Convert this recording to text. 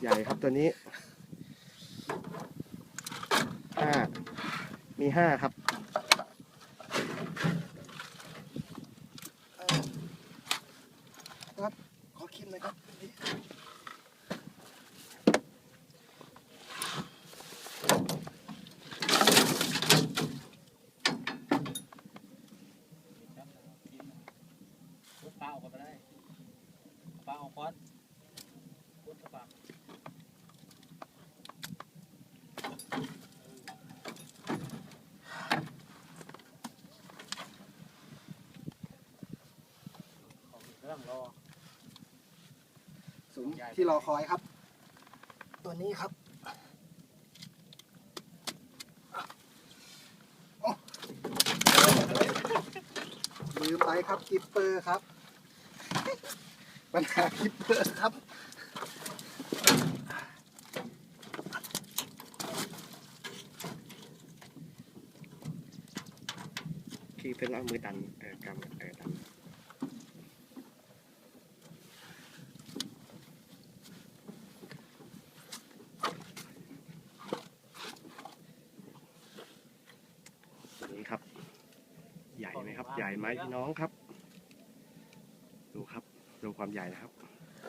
ใหญ่ครับตัวนี้ห้ามีห้าครับครับขอคิมหน่อยครับ พุทปลาออกมาได้ปลาออกก้อนพุทปลา รื่องรอสูงที่รอคอยครับ ตัวนี้ครับลืมไปครับกิปเปอร์ครับ ปัญหากิปเปอร์ครับที่เพิ่งเอามือดันเออกำเออดัน นี่ครับ ใหญ่ไหมครับ ใหญ่ไหมพี่น้องครับ ดูครับ ดูความใหญ่นะครับ